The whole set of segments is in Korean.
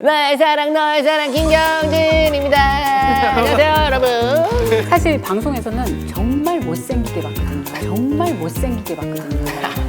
나의 사랑 너의 사랑 김경진입니다. 안녕하세요 여러분. 사실 방송에서는 정말 못생기게 봤거든요. 정말 못생기게 봤거든요.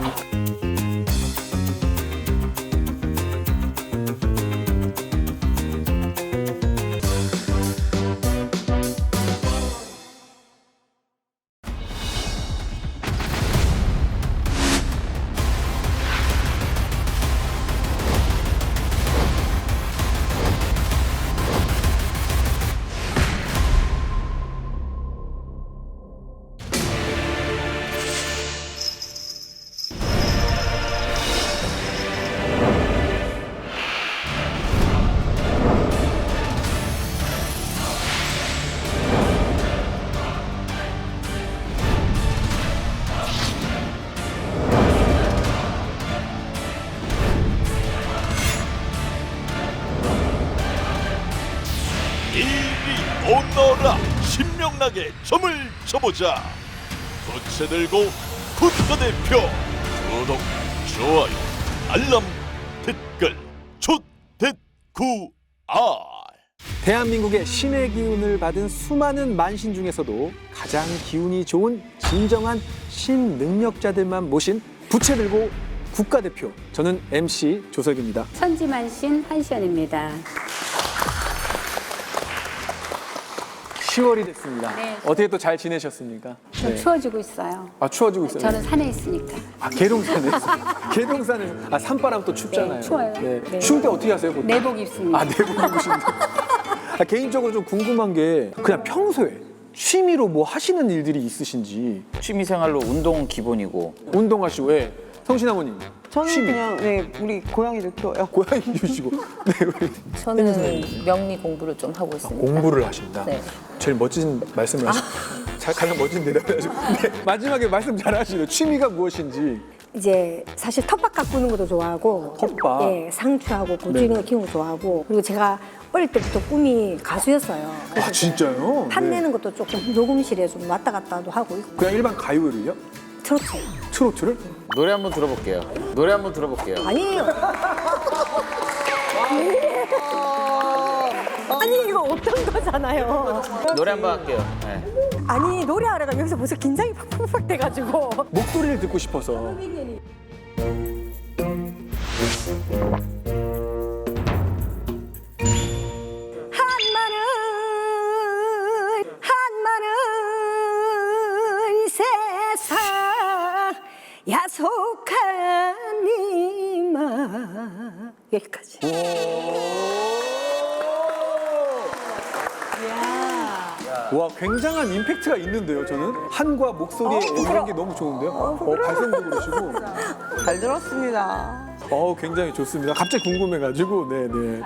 신명나게 점을 쳐보자 부채 들고 국가대표 구독 좋아요 알람 댓글 좋댓구아 대한민국의 신의 기운을 받은 수많은 만신 중에서도 가장 기운이 좋은 진정한 신능력자들만 모신 부채 들고 국가대표 저는 MC 조석입니다. 천지만신 한시연입니다. 10월이 됐습니다. 네. 어떻게 또 잘 지내셨습니까? 좀 추워지고 있어요. 아 추워지고 있어요. 저는 산에 있으니까. 아 계룡산에 계룡산에 아 산바람 또 춥잖아요. 네, 추워요. 네. 추울 때 어떻게 하세요? 보통? 내복 입습니다. 아 내복 입으신다. 아, 개인적으로 좀 궁금한 게 그냥 평소에 취미로 뭐 하시는 일들이 있으신지 취미 생활로 운동은 기본이고 운동하시고 왜 성신 아버님 저는 취미 그냥 네 우리 고양이들 키워요. 고양이 주시고 네 우리 저는 명리 공부를 좀 하고 있습니다. 공부를 하신다. 네. 제일 멋진 말씀을 하시고 잘 가장 멋진 대답을 하시고 네, 마지막에 말씀 잘 하시네요. 취미가 무엇인지 이제 사실 텃밭 가꾸는 것도 좋아하고 텃밭? 예, 상추하고 고추 네. 이런 거 키우는 거 좋아하고 그리고 제가 어릴 때부터 꿈이 가수였어요. 그래서 아 진짜요? 판내는 것도 조금 녹음실에 좀 왔다 갔다도 하고 있고 그냥 일반 가요를요? 트로트 트로트를? 노래 한번 들어볼게요. 노래 한번 들어볼게요. 아니에요. 아니 이거 어떤 거잖아요. 노래 한번 할게요. 네. 아니 노래하려다 여기서 벌써 긴장이 팍팍팍 돼가지고 목소리를 듣고 싶어서 여기까지 와 굉장한 임팩트가 있는데요. 저는 한과 목소리에 이런 게 너무 좋은데요. 어, 발성도 그러시고 잘 들었습니다. 어 굉장히 좋습니다. 갑자기 궁금해가지고 네네.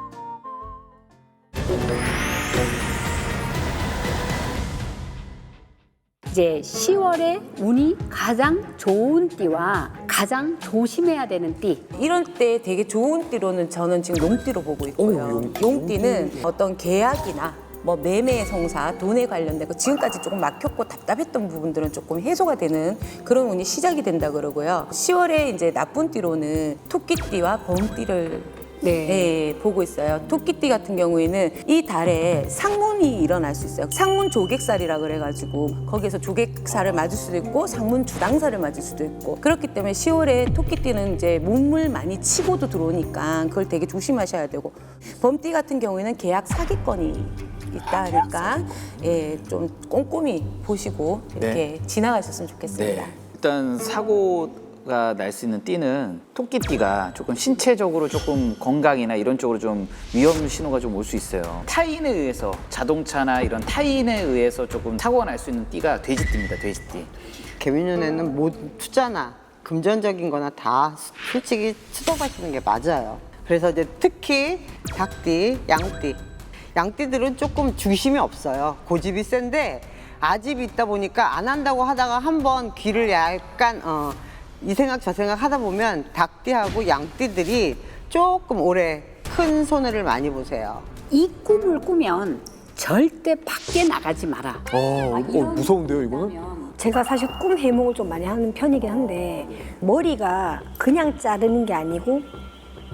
이제 10월에 운이 가장 좋은 띠와 가장 조심해야 되는 띠. 이럴 때 되게 좋은 띠로는 저는 지금 용띠로 보고 있고요. 용 띠는 어떤 계약이나 뭐 매매 성사, 돈에 관련된 거 지금까지 조금 막혔고 답답했던 부분들은 조금 해소가 되는 그런 운이 시작이 된다 그러고요. 10월에 이제 나쁜 띠로는 토끼띠와 범띠를 네. 네, 보고 있어요. 토끼띠 같은 경우에는 이 달에 상문이 일어날 수 있어요. 상문 조객살이라 그래가지고 거기에서 조객살을 맞을 수도 있고 상문 주당살을 맞을 수도 있고 그렇기 때문에 10월에 토끼띠는 이제 몸을 많이 치고도 들어오니까 그걸 되게 조심하셔야 되고 범띠 같은 경우에는 계약 사기건이 있다 하니까 예, 좀 꼼꼼히 보시고 이렇게 지나가셨으면 좋겠습니다. 네. 일단 사고 가 날 수 있는 띠는 토끼띠가 조금 신체적으로 조금 건강이나 이런 쪽으로 좀 위험 신호가 좀 올 수 있어요. 타인에 의해서 자동차나 이런 타인에 의해서 조금 사고가 날 수 있는 띠가 돼지띠입니다. 돼지띠. 개미눈에는 모든 투자나 금전적인 거나 다 솔직히 수도하시는 게 맞아요. 그래서 이제 특히 닭띠, 양띠. 양띠들은 조금 중심이 없어요. 고집이 센데 아집이 있다 보니까 안 한다고 하다가 한번 귀를 약간 어, 이 생각 저 생각 하다 보면 닭띠하고 양띠들이 조금 오래 큰 손해를 많이 보세요. 이 꿈을 꾸면 절대 밖에 나가지 마라. 어, 아, 어 이런 무서운데요 이거는? 제가 사실 꿈 해몽을 좀 많이 하는 편이긴 한데 머리가 그냥 자르는 게 아니고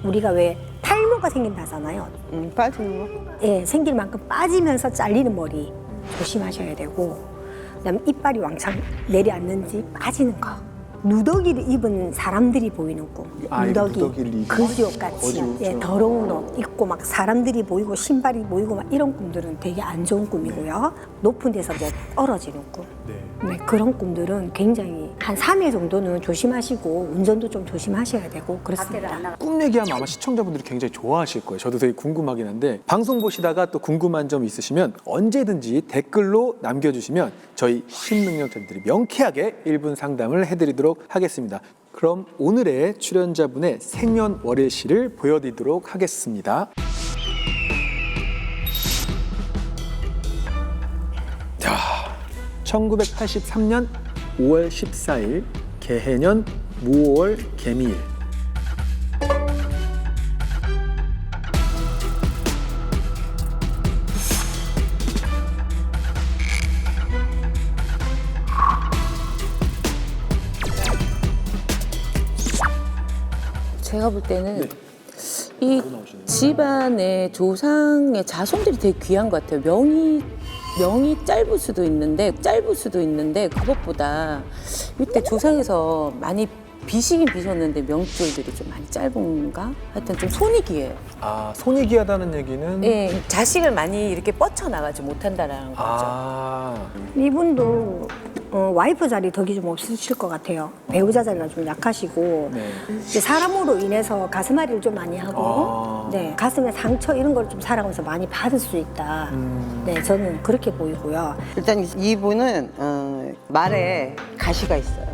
우리가 왜 탈모가 생긴다잖아요. 음, 빠지는 거. 예, 생길 만큼 빠지면서 잘리는 머리 조심하셔야 되고 그다음에 이빨이 왕창 내려앉는지 빠지는 거. 누더기를 입은 사람들이 보이는 꿈. 아, 누더기, 그지옥같이 거지옥처럼. 예, 더러운 옷 입고 막 사람들이 보이고 신발이 보이고 막 이런 꿈들은 되게 안 좋은 꿈이고요. 높은 데서 이제 떨어지는 꿈. 네, 그런 꿈들은 굉장히 한 3일 정도는 조심하시고 운전도 좀 조심하셔야 되고 그렇습니다. 꿈 얘기하면 아마 시청자분들이 굉장히 좋아하실 거예요. 저도 되게 궁금하긴 한데 방송 보시다가 또 궁금한 점 있으시면 언제든지 댓글로 남겨주시면 저희 신능력자들이 명쾌하게 1분 상담을 해드리도록 하겠습니다. 그럼 오늘의 출연자분의 생년월일시를 보여드리도록 하겠습니다. 1983년 5월 14일 개해년 무오월 개미일 제가 볼 때는 이 집안의 조상의 자손들이 되게 귀한 것 같아요. 명이 명이 짧을 수도 있는데 짧을 수도 있는데 그것보다 이때 조상에서 많이 비시긴 비셨는데 명줄들이 좀 많이 짧은가? 하여튼 좀 손이 귀해요. 아, 손이 귀하다는 얘기는 예, 자식을 많이 이렇게 뻗쳐나가지 못한다라는 거죠. 아, 이분도 어, 와이프 자리 덕이 좀 없으실 것 같아요. 배우자 자리가 좀 약하시고 네. 이제 사람으로 인해서 가슴앓이를 좀 많이 하고 아. 네 가슴에 상처 이런 걸 좀 살아가면서 많이 받을 수 있다. 음. 네 저는 그렇게 보이고요. 일단 이분은 어, 말에 가시가 있어요.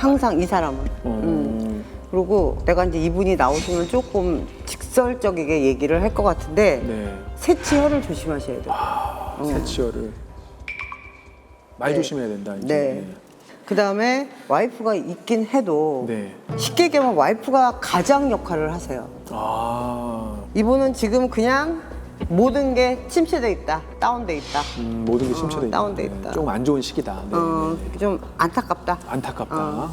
항상 이 사람은. 음. 그리고 내가 이제 이분이 나오시면 조금 직설적이게 얘기를 할 것 같은데 네. 새치혈을 조심하셔야 돼요. 세치어를 말 조심해야 된다. 이제. 네. 그 다음에 와이프가 있긴 해도 네. 쉽게 얘기하면 와이프가 가장 역할을 하세요. 아, 이분은 지금 그냥 모든 게 침체돼 있다, 다운돼 있다. 음, 모든 게 심취돼 있다. 다운돼 있다. 조금 안 좋은 시기다. 네. 어, 좀 안타깝다. 안타깝다.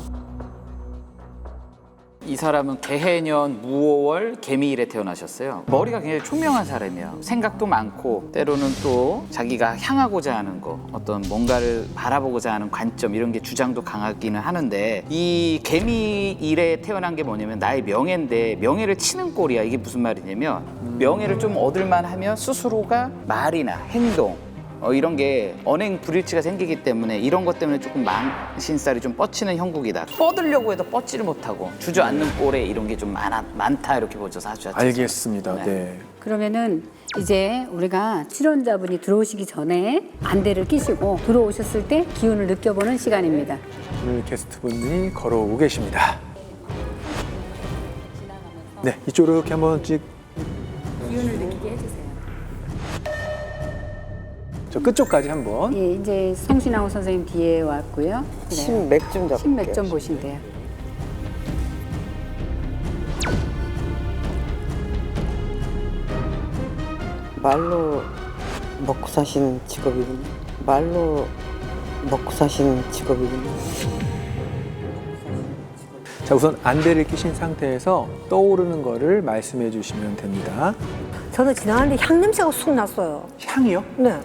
이 사람은 개해년 무오월 개미일에 태어나셨어요. 머리가 굉장히 총명한 사람이에요. 생각도 많고 때로는 또 자기가 향하고자 하는 거, 어떤 뭔가를 바라보고자 하는 관점 이런 게 주장도 강하기는 하는데 이 개미일에 태어난 게 뭐냐면 나의 명예인데 명예를 치는 꼴이야. 이게 무슨 말이냐면 명예를 좀 얻을만 하면 스스로가 말이나 행동 어, 이런 게 언행 불일치가 생기기 때문에 이런 것 때문에 조금 망신살이 좀 뻗치는 형국이다. 뻗으려고 해도 뻗지를 못하고 주저앉는 꼴에 이런 게 좀 많아, 많다 이렇게 보죠 사주 자체에서. 알겠습니다. 네. 네. 그러면은 이제 우리가 출연자분이 들어오시기 전에 안대를 끼시고 들어오셨을 때 기운을 느껴보는 시간입니다. 오늘 게스트분이 걸어오고 계십니다. 네, 이쪽으로 이렇게 한번 찍. 저 끝쪽까지 한번. 예, 이제 송신하우 선생님 뒤에 왔고요. 네. 신맥 좀 잡을게요. 신몇 점 보신대요. 말로 먹고 사시는 직업이군요. 말로 먹고 사시는 직업이군요. 자, 우선 안대를 끼신 상태에서 떠오르는 거를 말씀해 주시면 됩니다. 저는 지나가는데 향 냄새가 쑥 났어요. 향이요? 네.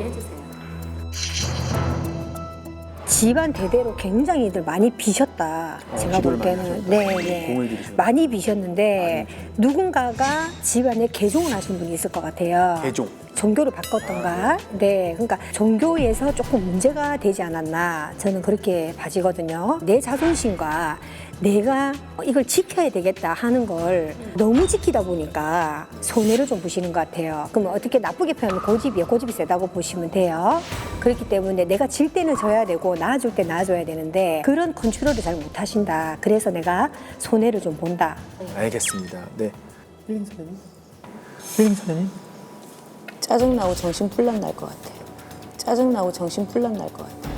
기운을 느끼게 해주세요. 집안 대대로 굉장히 들 많이 비셨다. 제가 집을 볼 때는. 네, 네. 많이 비셨는데 누군가가 집안에 개종을 하신 분이 있을 것 같아요. 개종. 종교를 바꿨던가. 네, 그러니까 종교에서 조금 문제가 되지 않았나 저는 그렇게 봐지거든요. 내 자존심과 내가 이걸 지켜야 되겠다 하는 걸 너무 지키다 보니까 손해를 좀 보시는 것 같아요. 그러면 어떻게 나쁘게 표현하면 고집이에요. 고집이 세다고 보시면 돼요. 그렇기 때문에 내가 질 때는 져야 되고 나아줄 때 나아줘야 되는데 그런 컨트롤을 잘 못하신다. 그래서 내가 손해를 좀 본다. 알겠습니다. 네. 힐링 사장님. 힐링 사장님. 짜증나고 정신 풀려 날것 같아요. 짜증나고 정신 풀려 날것 같아요.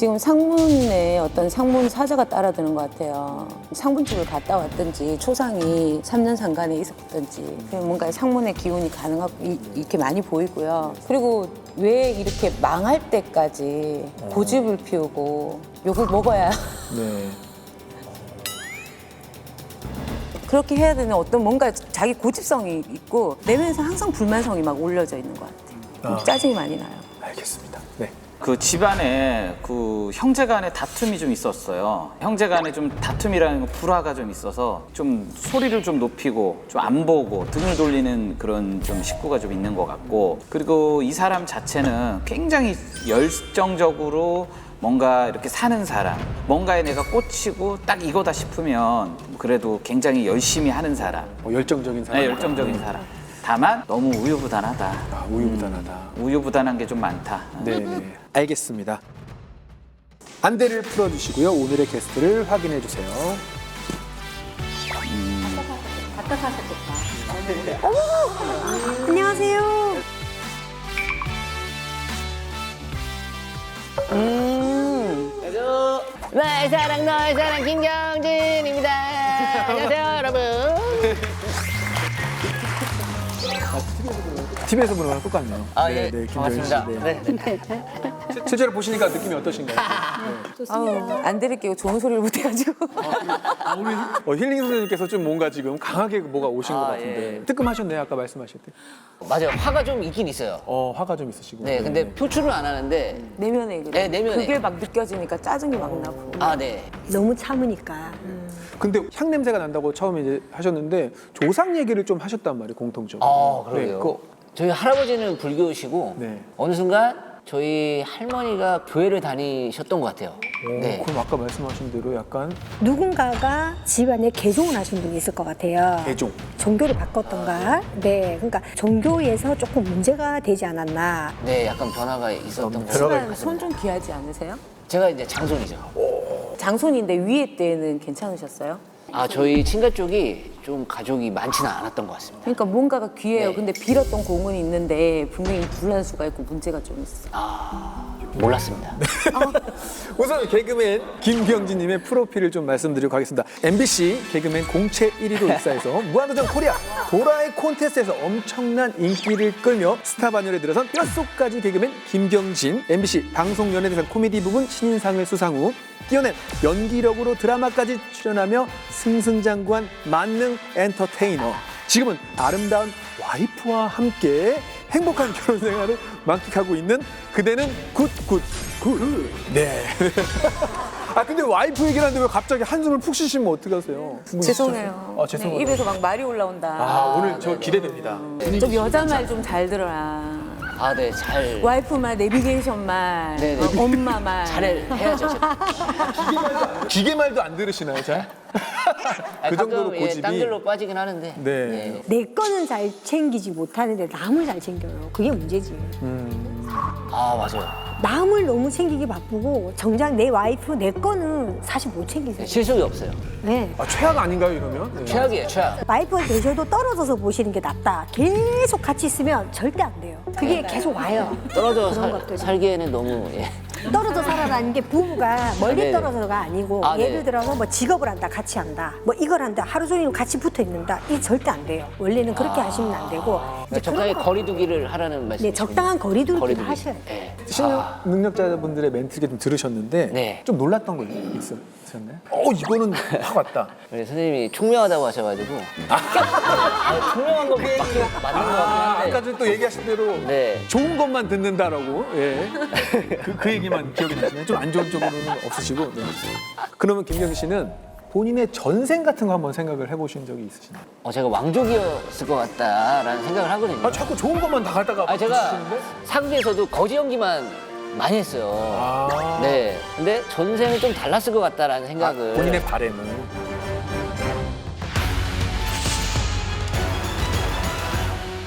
지금 상문에 어떤 상문 사자가 따라드는 것 같아요. 상문 쪽을 갔다 왔든지 초상이 3년 상간에 있었든지 뭔가 상문의 기운이 가능하고 이- 이렇게 많이 보이고요. 그리고 왜 이렇게 망할 때까지 고집을 피우고 욕을 먹어야 네. 그렇게 해야 되는 어떤 뭔가 자기 고집성이 있고 내면에서 항상 불만성이 막 올려져 있는 것 같아요. 아. 짜증이 많이 나요. 알겠습니다. 네. 그 집안에 그 형제간의 다툼이 좀 있었어요. 형제 간에 좀 다툼이라는 건 불화가 좀 있어서 좀 소리를 좀 높이고 좀 안 보고 등을 돌리는 그런 좀 식구가 좀 있는 것 같고 그리고 이 사람 자체는 굉장히 열정적으로 뭔가 이렇게 사는 사람, 뭔가에 내가 꽂히고 딱 이거다 싶으면 그래도 굉장히 열심히 하는 사람, 어, 열정적인 사람. 네, 열정적인 사람. 다만 너무 우유부단하다. 아, 우유부단하다. 우유부단한 게 좀 많다. 네, 네. 알겠습니다. 안대를 풀어주시고요. 오늘의 게스트를 확인해 주세요. 안녕하세요. 나의 사랑 너의 사랑 김경진입니다. 안녕하세요 여러분. TV에서 보는 거랑 똑같네요. 아, 예. 네, 김정희 씨. 네. 네. 시- 실제로 보시니까 느낌이 어떠신가요? 아우, 안 들을게요. 좋은 소리를 못 해가지고. 어, 힐링 선생님께서 좀 뭔가 지금 강하게 뭐가 오신 것 아, 같은데 예. 뜨끔하셨네요 아까 말씀하실 때. 맞아요. 화가 좀 있긴 있어요. 어 화가 좀 있으시고. 네, 근데 표출은 안 하는데. 내면에 그래. 네, 내면에. 그게 막 느껴지니까 짜증이 막 나고. 아, 네. 너무 참으니까. 근데 향 냄새가 난다고 처음에 이제 하셨는데 조상 얘기를 좀 하셨단 말이에요 공통적으로. 아, 그러게요. 네, 그- 저희 할아버지는 불교시고 네. 어느 순간 저희 할머니가 교회를 다니셨던 것 같아요. 어, 네. 그럼 아까 말씀하신 대로 약간 누군가가 집안에 개종을 하신 분이 있을 것 같아요. 애종. 종교를 바꿨던가. 네. 그러니까 종교에서 조금 문제가 되지 않았나. 네, 약간 변화가 있었던 것 변화가 같아요. 손좀 귀하지 않으세요? 제가 이제 장손이죠. 장손인데 위에 때는 괜찮으셨어요? 아, 저희 친가 쪽이 좀 가족이 많지는 않았던 것 같습니다. 그러니까 뭔가가 귀해요. 네. 근데 빌었던 공은 있는데 분명히 불란수가 있고 문제가 좀 있어. 몰랐습니다. 우선 개그맨 김경진님의 프로필을 좀 말씀드리고 가겠습니다. MBC 개그맨 공채 1위로 입사해서 무한도전 코리아 도라의 콘테스트에서 엄청난 인기를 끌며 스타 반열에 들어선 뼛속까지 개그맨 김경진 MBC 방송연예대상 코미디 부분 신인상을 수상 후 뛰어낸 연기력으로 드라마까지 출연하며 승승장구한 만능 엔터테이너 지금은 아름다운 와이프와 함께 행복한 결혼 생활을 만끽하고 있는 그대는 굿굿 굿 네. 아 근데 와이프 얘기를 하는데 왜 갑자기 한숨을 푹 쉬시면 어떡하세요? 죄송해요. 아 죄송합니다. 네, 입에서 막 말이 올라온다. 아 오늘 저 기대됩니다. 좀 여자 말 좀 잘 들어라. 아, 네, 잘. 와이프 말, 내비게이션 말, 네, 네. 어, 엄마 말. 잘 해야죠. 제가. 기계 말도 안 들으시나요, 잘? 아, 그 정도로 가끔, 예, 고집이. 딴 길로 빠지긴 하는데. 네. 예. 내 거는 잘 챙기지 못하는데 남을 잘 챙겨요. 그게 문제지. 아, 맞아요. 남을 너무 챙기기 바쁘고 정작 내 와이프 내 거는 사실 못 챙기세요. 실속이 없어요. 네. 아 최악 아닌가요 이러면? 네. 최악이에요, 최악. 와이프가 계셔도 떨어져서 보시는 게 낫다. 계속 같이 있으면 절대 안 돼요. 그게 계속 와요. 떨어져 그런 살, 것들이. 살기에는 너무, 예. 떨어져 살아라는 게 부부가 멀리 네. 떨어져가 아니고 아, 네. 예를 들어서 뭐 직업을 한다 같이 한다 뭐 이걸 한다 하루 종일 같이 붙어 있는다 이 절대 안 돼요 원래는 그렇게 하시면 안 되고 이제 그러니까 적당히 그런 거- 거리두기를 하라는 말씀. 네 적당한 거리두기를 거리두기. 하셔야 돼요 예. 신능력자분들의 멘트를 좀 들으셨는데 네. 좀 놀랐던 거 있으셨나요? 어 이거는 확 왔다. 우리 선생님이 총명하다고 하셔가지고. 아, 총명한 거 맞는 거 같긴 한데. 아까 전또 얘기하신 대로 네. 좋은 것만 듣는다라고 예. 그, 그 얘기만 기억이 나시네요. 좀 안 좋은 쪽으로는 없으시고. 네. 그러면 김경희 씨는 본인의 전생 같은 거 한번 생각을 해보신 적이 있으신가요? 어, 제가 왕족이었을 것 같다라는 생각을 하거든요. 아 자꾸 좋은 것만 다 갖다가 아, 제가? 사극에서도 거지 연기만 많이 했어요. 아. 네. 근데 전생은 좀 달랐을 것 같다라는 생각을. 아, 본인의 바램을.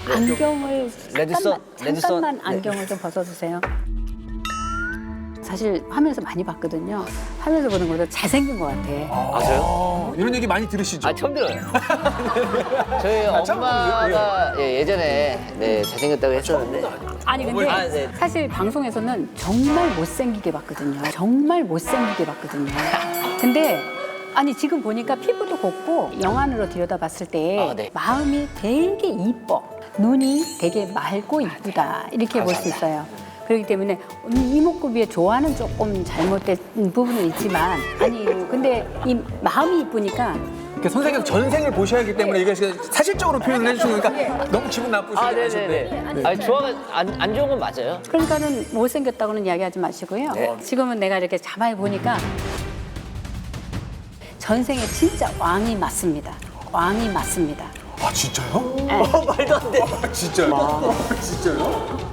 안경을 잠깐만, 레드썬. 잠깐만 네. 안경을 좀 벗어주세요. 사실 화면에서 많이 봤거든요. 화면에서 보는 것보다 잘생긴 것 같아. 아, 저요? 어, 이런 얘기 많이 들으시죠? 아, 처음 들어요. 저희 처음 엄마가 예, 예전에 네, 잘생겼다고 했었는데. 아니 근데 아, 네. 사실 방송에서는 정말 못생기게 봤거든요. 정말 못생기게 봤거든요. 근데 아니 지금 보니까 피부도 곱고 영안으로 들여다봤을 때 아, 네. 마음이 되게 이뻐. 눈이 되게 맑고 이쁘다 이렇게 볼 수 있어요. 그렇기 때문에 이목구비의 조화는 조금 잘못된 부분은 있지만 아니 근데 이 마음이 이쁘니까 이렇게 선생님 전생을 보셔야 하기 때문에 이게 사실적으로 표현을 해주시니까 너무 기분 나쁘시지 아, 않으신데. 네네네. 아니, 조화가 안, 안 좋은 건 맞아요. 그러니까는 못생겼다고는 이야기하지 마시고요. 네. 지금은 내가 이렇게 가만히 보니까 전생에 진짜 왕이 맞습니다. 왕이 맞습니다. 아 진짜요? 말도 안 돼. 진짜요? 진짜요?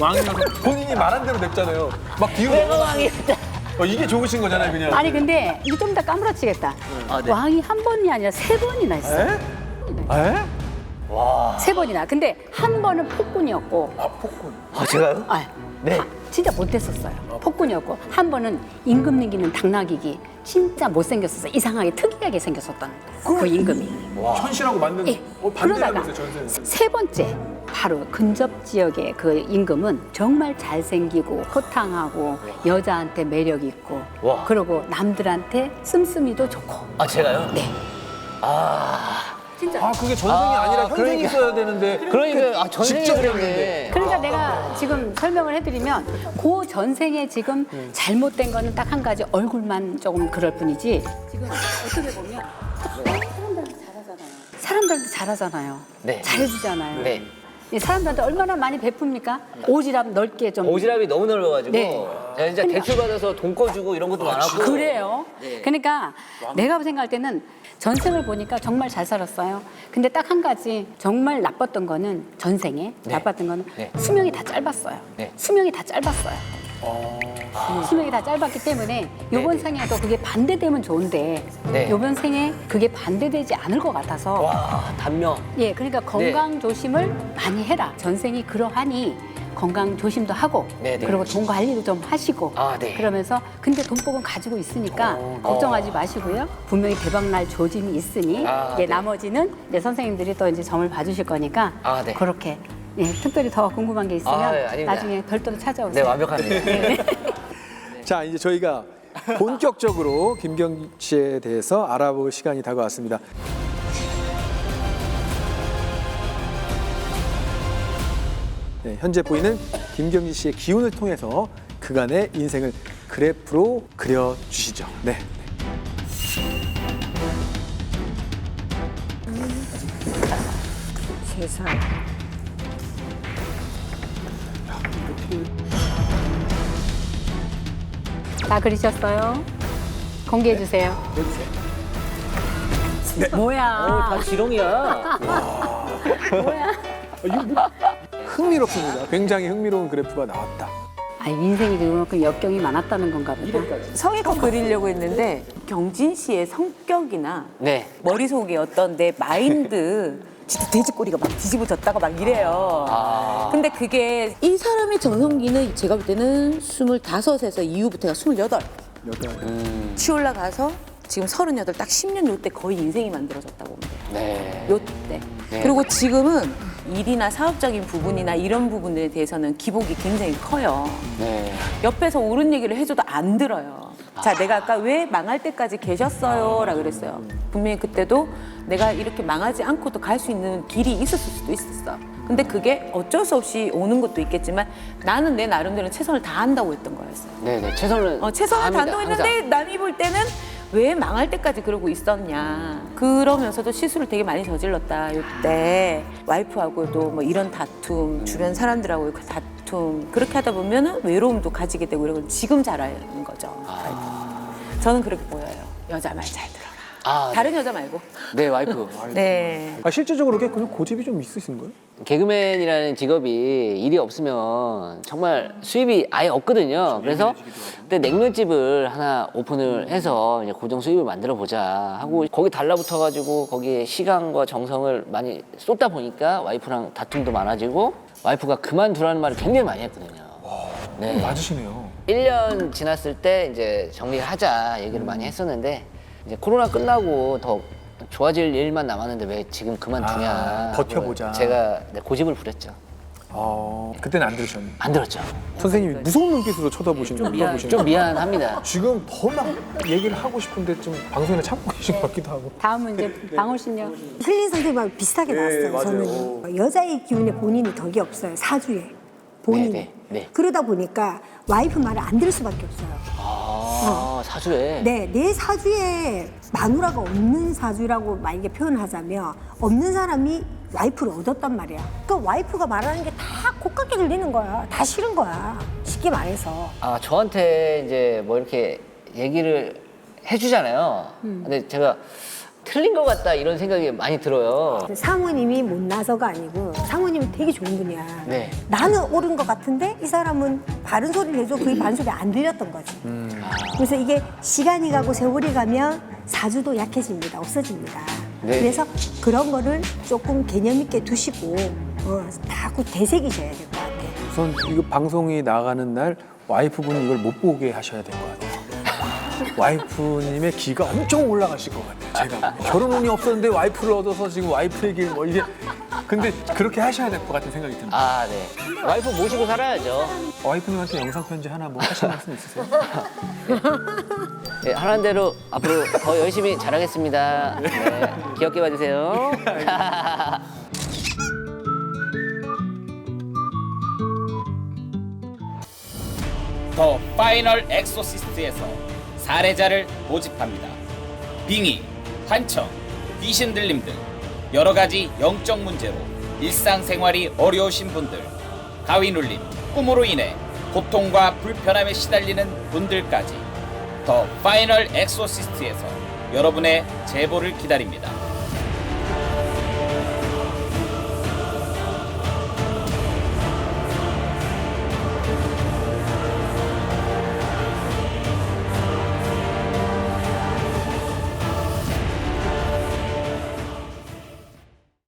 왕이라고 본인이 말한 대로 냈잖아요. 막 넘어가. 왕이었다. 어, 이게 좋으신 거잖아요, 그냥. 아니 근데 이게 좀더 까무러치겠다. 아, 네. 왕이 한 번이 아니라 세 번이나 있어. 에? 에? 세 번이나. 근데 한 번은 폭군이었고, 아, 제가요? 아, 네. 아, 진짜 못됐었어요. 폭군이었고 한 번은 임금 내기는 당나귀기. 진짜 못생겼었어. 이상하게 특이하게 생겼었던 그 임금이. 천실하고 만든 예. 어, 반대라고 그러다가 했어요, 전생. 세 번째 바로 근접 지역의 그 임금은 정말 잘생기고 호탕하고 여자한테 매력 있고 와. 그리고 남들한테 씀씀이도 좋고 아, 제가요? 네 아, 진짜 아, 그게 전생이 아, 아, 니라 현생이 그러니까. 있어야 되는데. 그러니까, 아, 전생이 직접 그랬네. 그러니까 내가 지금 설명을 해드리면 그 전생에 지금 잘못된 거는 딱 한 가지 얼굴만 조금 그럴 뿐이지 지금 어떻게 보면 사람들한테 잘하잖아요. 사람들한테 잘하잖아요. 네. 잘해주잖아요. 네. 이 사람들한테 얼마나 많이 베풉니까? 오지랖 넓게 좀. 오지랖이 너무 넓어가지고 네. 제가 진짜 그러니까- 대출 받아서 돈 꺼주고 이런 것도 많았고 그래요. 네. 그러니까 내가 생각할 때는 전생을 보니까 정말 잘 살았어요. 근데 딱 한 가지 정말 나빴던 거는 전생에 네. 나빴던 거는 네. 수명이 다 짧았어요. 네. 수명이 다 짧았어요. 음, 수명이 다 짧았기 때문에 이번 네. 생에도 그게 반대되면 좋은데 네. 이번 생에 그게 반대되지 않을 것 같아서 와 단명 예, 그러니까 건강 조심을 많이 해라. 전생이 그러하니 건강 조심도 하고 네, 네. 그리고 돈 관리도 좀 하시고 아, 네. 그러면서 근데 돈복은 가지고 있으니까 걱정하지 마시고요. 분명히 대박 날 조짐이 있으니 아, 이제 네. 나머지는 이제 선생님들이 또 이제 점을 봐주실 거니까 아, 네. 그렇게 예, 특별히 더 궁금한 게 있으면 아, 네. 나중에 별도로 네 찾아오세요. 완벽합니다 자, 이제 저희가 본격적으로 김경희 씨에 대해서 알아볼 시간이 다가왔습니다. 네, 현재 보이는 김경희 씨의 기운을 통해서 그간의 인생을 그래프로 그려주시죠. 네. 세상. 다 그리셨어요? 공개해 주세요. 뭐야? 다 지렁이야 뭐야? 흥미롭습니다. 굉장히 흥미로운 그래프가 나왔다. 아, 인생이 그만큼 역경이 많았다는 건가 보다. 성의껏 그리려고 했는데 경진 씨의 성격이나 네 머릿속에 어떤 내 마인드 진짜 돼지꼬리가 막 뒤집어졌다가 막 이래요. 아. 근데 그게 이 사람의 정성기는 제가 볼 때는 스물다섯에서 이후부터가 스물여덟. 여덟. 음, 치 올라 가서 지금 서른여덟 딱 10년 요때 거의 인생이 만들어졌다고 보면 돼요. 네. 요때. 네. 그리고 지금은 일이나 사업적인 부분이나 이런 부분들에 대해서는 기복이 굉장히 커요. 네. 옆에서 옳은 얘기를 해줘도 안 들어요. 자, 내가 아까 왜 망할 때까지 계셨어요? 라 그랬어요. 분명히 그때도 내가 이렇게 망하지 않고도 갈 수 있는 길이 있었을 수도 있었어. 근데 그게 어쩔 수 없이 오는 것도 있겠지만 나는 내 나름대로 최선을 다한다고 했던 거였어요. 네 네 최선을 어, 최선을 다한다고 했는데. 남이 볼 때는 왜 망할 때까지 그러고 있었냐. 그러면서도 실수를 되게 많이 저질렀다. 이때 와이프하고도 뭐 이런 다툼, 주변 사람들하고의 그 다툼 그렇게 하다 보면은 외로움도 가지게 되고 이런 걸 지금 잘 아는 거죠. 와이프. 저는 그렇게 보여요. 여자 말 잘 들어라. 아, 다른 여자 말고. 네 와이프 네. 아, 실제적으로 그게 그냥 고집이 좀 있으신 거예요? 개그맨이라는 직업이 일이 없으면 정말 수입이 아예 없거든요. 그래서 그때 냉면집을 하나 오픈을 해서 이제 고정 수입을 만들어 보자 하고 거기 달라붙어 가지고 거기에 시간과 정성을 많이 쏟다 보니까 와이프랑 다툼도 많아지고 와이프가 그만두라는 말을 굉장히 많이 했거든요. 네. 맞으시네요. 1년 지났을 때 이제 정리를 하자 얘기를 많이 했었는데 이제 코로나 끝나고 더 좋아질 일만 남았는데 왜 지금 그만두냐. 아, 버텨보자. 제가 네, 고집을 부렸죠. 어, 그때는 안 들으셨네. 안 들었죠. 선생님이 무서운 눈빛으로 쳐다보시는 좀 미안, 좀 미안합니다. 지금 더 막 얘기를 하고 싶은데 좀 방송에 참고 계신 것 같기도 하고. 다음은 이제 방울 씨요. 힐링 선생님하고 비슷하게 네, 나왔어요. 맞아요. 저는 여자의 기운에 본인이 덕이 없어요. 사주에 본인이. 네, 네, 네. 그러다 보니까 와이프 말을 안 들을 수밖에 없어요. 아, 사주에. 네, 내 사주에 마누라가 없는 사주라고 만약에 표현하자면 없는 사람이 와이프를 얻었단 말이야. 그 와이프가 말하는 게다 고깝게 들리는 거야. 다 싫은 거야. 쉽게 말해서. 아, 저한테 이제 뭐 이렇게 얘기를 해주잖아요. 근데 제가 틀린 것 같다 이런 생각이 많이 들어요. 상우님이 못나서가 아니고 상우님은 되게 좋은 분이야. 네. 나는 옳은 것 같은데 이 사람은 바른 소리를 해줘 그게 반소리 안 들렸던 거지. 그래서 이게 시간이 가고 세월이 가면 사주도 약해집니다. 없어집니다. 네. 그래서 그런 거를 조금 개념 있게 두시고 어, 자꾸 되새기셔야 될 것 같아요. 우선 이거 방송이 나가는 날 와이프분이 이걸 못 보게 하셔야 될 것 같아요. 와이프님의 기가 엄청 올라가실 것 같아요. 제가 결혼 운이 없었는데 와이프를 얻어서 지금 와이프의 길뭐 이게 근데 그렇게 하셔야 될 것 같은 생각이 듭니다. 아, 네. 와이프 모시고 살아야죠. 와이프님한테 영상 편지 하나 뭐 하실 말씀 있으세요? 네, 하라는 대로 앞으로 더 열심히 잘하겠습니다. 네, 귀엽게 봐주세요. 더 파이널 엑소시스트에서 사례자를 모집합니다. 빙의, 환청, 귀신 들림 등 여러 가지 영적 문제로 일상생활이 어려우신 분들, 가위 눌림, 꿈으로 인해 고통과 불편함에 시달리는 분들까지 더 파이널 엑소시스트에서 여러분의 제보를 기다립니다.